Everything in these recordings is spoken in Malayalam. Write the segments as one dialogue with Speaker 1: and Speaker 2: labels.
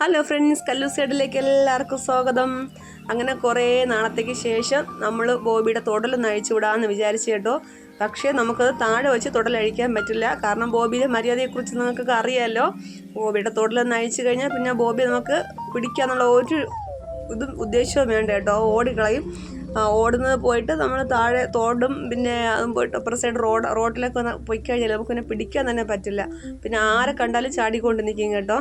Speaker 1: ഹലോ ഫ്രണ്ട്സ് കല്ലു സൈഡിലേക്ക് എല്ലാവർക്കും സ്വാഗതം. അങ്ങനെ കുറേ നാളത്തേക്ക് ശേഷം നമ്മൾ ബോബിയുടെ തുടലൊന്ന് അഴിച്ചു വിടാമെന്ന് വിചാരിച്ചു കേട്ടോ. പക്ഷേ നമുക്കത് താഴെ വെച്ച് തുടലഴിക്കാൻ പറ്റില്ല. കാരണം ബോബിയുടെ മര്യാദയെക്കുറിച്ച് നിങ്ങൾക്കൊക്കെ അറിയാമല്ലോ ബോബിയുടെ തുടലൊന്ന് അഴിച്ചു കഴിഞ്ഞാൽ പിന്നെ ബോബി നമുക്ക് പിടിക്കാന്നുള്ള ഒരു ഇതും ഉദ്ദേശവും വേണ്ട കേട്ടോ. ഓടിക്കളയും. ഓടുന്നത് പോയിട്ട് നമ്മൾ താഴെ തോടും പിന്നെ അതും പോയിട്ട് അപ്പുറ സൈഡ് റോഡ് റോഡിലൊക്കെ പോയി കഴിഞ്ഞാൽ നമുക്ക് പിന്നെ പിടിക്കാൻ തന്നെ പറ്റില്ല. പിന്നെ ആരെ കണ്ടാലും ചാടിക്കൊണ്ട് നിൽക്കും കേട്ടോ.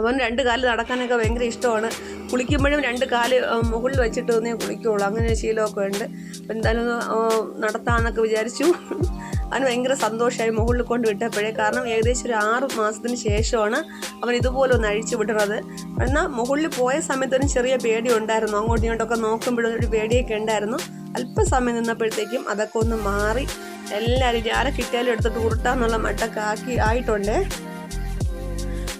Speaker 1: അവൻ രണ്ട് കാൽ നടക്കാനൊക്കെ ഭയങ്കര ഇഷ്ടമാണ്. കുളിക്കുമ്പോഴും രണ്ട് കാൽ മുകളിൽ വെച്ചിട്ട് ഒന്നേ കുളിക്കുകയുള്ളൂ അങ്ങനെ ഒരു ശീലമൊക്കെ ഉണ്ട്. അപ്പം എന്തായാലും നടത്താമെന്നൊക്കെ വിചാരിച്ചു. അവന് ഭയങ്കര സന്തോഷമായി മുകളിൽ കൊണ്ട് വിട്ടപ്പോഴേ. കാരണം ഏകദേശം ഒരു ആറ് മാസത്തിന് ശേഷമാണ് അവൻ ഇതുപോലെ ഒന്ന് അഴിച്ചു വിടുന്നത്. എന്നാൽ മുകളിൽ പോയ സമയത്തൊരു ചെറിയ പേടി ഉണ്ടായിരുന്നു. അങ്ങോട്ടും ഇങ്ങോട്ടൊക്കെ നോക്കുമ്പോഴും ഒരു പേടിയൊക്കെ ഉണ്ടായിരുന്നു. അല്പസമയം നിന്നപ്പോഴത്തേക്കും അതൊക്കെ ഒന്ന് മാറി. എല്ലാവരും ആരെ കിട്ടിയാലും എടുത്തിട്ട് ഉരുട്ടാന്നുള്ള മട്ടൊക്കെ ആക്കി ആയിട്ടുണ്ടേ.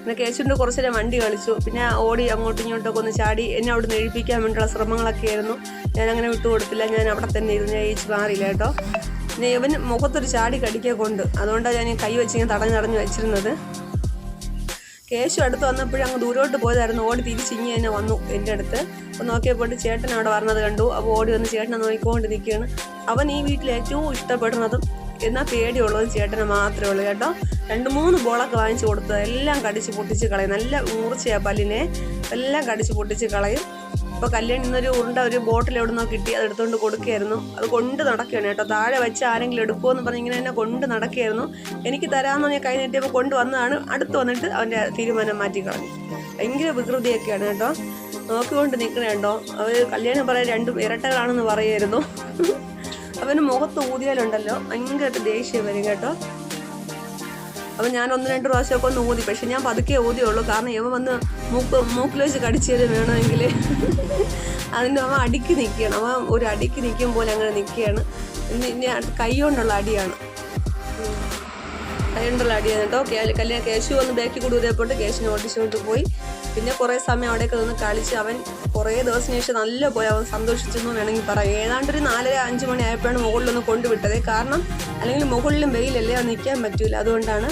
Speaker 1: പിന്നെ കേശുണ്ട് കുറച്ച് നേരം വണ്ടി കളിച്ചു. പിന്നെ ഓടി അങ്ങോട്ടും ഇങ്ങോട്ടൊക്കെ ഒന്ന് ചാടി എന്നെ അവിടെ നിന്ന് എഴുപ്പിക്കാൻ വേണ്ടിയുള്ള ശ്രമങ്ങളൊക്കെ ആയിരുന്നു. ഞാൻ അങ്ങനെ വിട്ടുകൊടുത്തില്ല ഞാൻ അവിടെ തന്നെ ഇരുന്ന് ഞാൻ ഏച്ചു മാറിയില്ല കേട്ടോ. പിന്നെ ഇവൻ മുഖത്തൊരു ചാടി കടിക്കുക കൊണ്ട് അതുകൊണ്ടാണ് ഞാൻ കൈ വെച്ച് ഇങ്ങനെ തടഞ്ഞു തടഞ്ഞു വെച്ചിരുന്നത്. കേശു അടുത്ത് വന്നപ്പോഴും അങ്ങ് ദൂരോട്ട് പോയതായിരുന്നു. ഓടി തിരിച്ചിങ്ങി തന്നെ വന്നു എന്റെ അടുത്ത്. അപ്പോൾ നോക്കിയപ്പോൾ ചേട്ടൻ അവിടെ വരണത് കണ്ടു. അപ്പോൾ ഓടി വന്ന് ചേട്ടനെ നോക്കിക്കൊണ്ട് നിൽക്കുകയാണ് അവൻ ഈ വീട്ടിൽ ഏറ്റവും ഇഷ്ടപ്പെടുന്നതും എന്നാൽ പേടിയുള്ളതും ചേട്ടന് മാത്രമേ ഉള്ളൂ കേട്ടോ. രണ്ട് മൂന്ന് ബോളൊക്കെ വാങ്ങിച്ചു കൊടുത്ത് എല്ലാം കടിച്ച് പൊട്ടിച്ച് കളയും. നല്ല മൂർച്ചയാണ് പല്ലിനെ. എല്ലാം കടിച്ച് പൊട്ടിച്ച് കളയും. ഇപ്പോൾ കല്യാണി ഇന്നൊരു ഉരുണ്ട ഒരു ബോട്ടിൽ എവിടെ നിന്നോ കിട്ടി അത് എടുത്തുകൊണ്ട് കൊടുക്കുകയായിരുന്നു അത് കൊണ്ട് നടക്കുകയാണ് കേട്ടോ. താഴെ വെച്ച് ആരെങ്കിലും എടുക്കുമോ എന്ന് പറഞ്ഞ് ഇങ്ങനെ തന്നെ കൊണ്ട് നടക്കുകയായിരുന്നു. എനിക്ക് തരാമെന്ന് ഞാൻ കൈ നീട്ടിയപ്പോൾ കൊണ്ട് വന്നതാണ്. അടുത്ത് വന്നിട്ട് അവന്റെ തീരുമാനം മാറ്റി കളഞ്ഞു. ഭയങ്കര വികൃതിയൊക്കെയാണ് കേട്ടോ. നോക്കിക്കൊണ്ട് നിൽക്കണേ കേട്ടോ അവർ കല്യാണം പറയാൻ രണ്ടും ഇരട്ടകളാണെന്ന് പറയായിരുന്നു അവന് മുഖത്ത് ഊതിയാലുണ്ടല്ലോ. ഭയങ്കരമായിട്ട് ദേഷ്യം വരും കേട്ടോ. അപ്പം ഞാൻ ഒന്ന് രണ്ട് പ്രാവശ്യമൊക്കെ ഒന്ന് ഊതി. പക്ഷെ ഞാൻ പതുക്കെ ഊതിയുള്ളൂ കാരണം ഇവ വന്ന് മൂക്ക് മൂക്കിൽ വെച്ച് കടിച്ചത് വേണമെങ്കിൽ. അതിന്റെ അവൻ അടിക്ക് നിൽക്കുകയാണ്. അവൻ ഒരു അടിക്ക് നിൽക്കും പോലെ അങ്ങനെ നിൽക്കുകയാണ്. കൈ കൊണ്ടുള്ള അടിയാണ്. കൈ കൊണ്ടുള്ള അടിയാണ് കേട്ടോ. കല്യാണം കേശു വന്ന് ബാക്കി കൂടി ഊതിയപ്പോട്ട് കേശുവിനെ ഓടിച്ചുകൊണ്ട് പോയി. പിന്നെ കുറേ സമയം അവിടെയൊക്കെ നിന്ന് കളിച്ച് അവൻ കുറേ ദിവസത്തിന് ശേഷം നല്ല പോലെ അവൻ സന്തോഷിച്ചെന്ന് വേണമെങ്കിൽ പറയാം. ഏതാണ്ട് ഒരു നാലര അഞ്ച് മണി ആയപ്പോഴാണ് മുകളിലൊന്ന് കൊണ്ടുവിട്ടത്. കാരണം അല്ലെങ്കിൽ മുകളിലും വെയിലല്ലേ നിൽക്കാൻ പറ്റൂല. അതുകൊണ്ടാണ്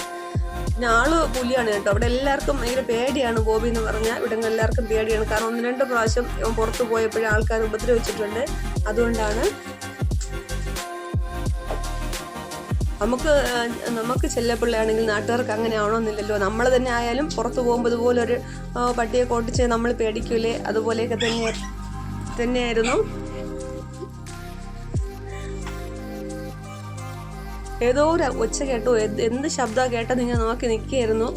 Speaker 1: പിന്നെ ആൾ പുലിയാണ് കേട്ടോ. അവിടെ എല്ലാവർക്കും ഭയങ്കര പേടിയാണ് ബോബി എന്ന് പറഞ്ഞാൽ ഇവിടെ എല്ലാവർക്കും പേടിയാണ്. കാരണം ഒന്ന് രണ്ട് പ്രാവശ്യം പുറത്ത് പോയപ്പോഴും ആൾക്കാർ ഉപദ്രവിച്ചിട്ടുണ്ട്. അതുകൊണ്ടാണ് നമുക്ക് നമുക്ക് ചെല്ലപ്പിള്ളയാണെങ്കിൽ നാട്ടുകാർക്ക് അങ്ങനെ ആവണമെന്നില്ലല്ലോ നമ്മൾ തന്നെ ആയാലും പുറത്തു പോകുമ്പോൾ ഇതുപോലൊരു ഒരു പട്ടിയെ കോട്ടിച്ച് നമ്മൾ പേടിക്കൂലേ? അതുപോലെയൊക്കെ തന്നെ തന്നെയായിരുന്നു. ഏതോ ഒരു ഒച്ച കേട്ടോ. എന്ത് ശബ്ദമാണ് കേട്ടത് നിങ്ങൾ നോക്കി നിൽക്കുകയായിരുന്നു.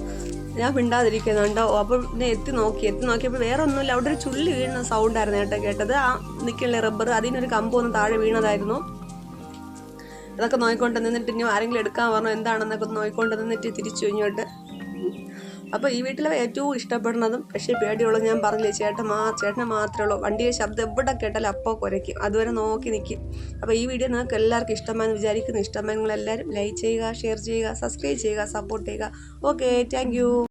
Speaker 1: ഞാൻ മിണ്ടാതിരിക്കുന്നുണ്ടോ അപ്പോൾ പിന്നെ എത്തി നോക്കി. എത്തി നോക്കിയപ്പോൾ വേറെ ഒന്നുമില്ല അവിടെ ഒരു ചുള്ളി വീണ സൗണ്ടായിരുന്നു കേട്ടോ കേട്ടത്. ആ നിൽക്കുന്ന റബ്ബർ അതിനൊരു കമ്പ് ഒന്ന് താഴെ വീണതായിരുന്നു. അതൊക്കെ നോയിക്കൊണ്ട് നിന്നിട്ട് ഇനി ആരെങ്കിലും എടുക്കാൻ പറഞ്ഞു എന്താണെന്നൊക്കെ നോയിക്കൊണ്ട് നിന്നിട്ട് തിരിച്ചു ഇങ്ങോട്ട്. അപ്പോൾ ഈ വീട്ടിലെ ഏറ്റവും ഇഷ്ടപ്പെടുന്നതും പക്ഷേ പേടിയുള്ളത് ഞാൻ പറഞ്ഞില്ലേ ചേട്ടൻ മാ ചേട്ടനെ മാത്രമേ ഉള്ളൂ. വണ്ടിയുടെ ശബ്ദം എവിടെ കേട്ടാലും അപ്പോൾ കുരയ്ക്കും. അതുവരെ നോക്കി നിൽക്കും അപ്പോൾ ഈ വീഡിയോ നിങ്ങൾക്ക് എല്ലാവർക്കും ഇഷ്ടമായെന്ന് വിചാരിക്കുന്നു. ഇഷ്ടമായി നിങ്ങളെല്ലാവരും ലൈക്ക് ചെയ്യുക ഷെയർ ചെയ്യുക സബ്സ്ക്രൈബ് ചെയ്യുക സപ്പോർട്ട് ചെയ്യുക. Okay thank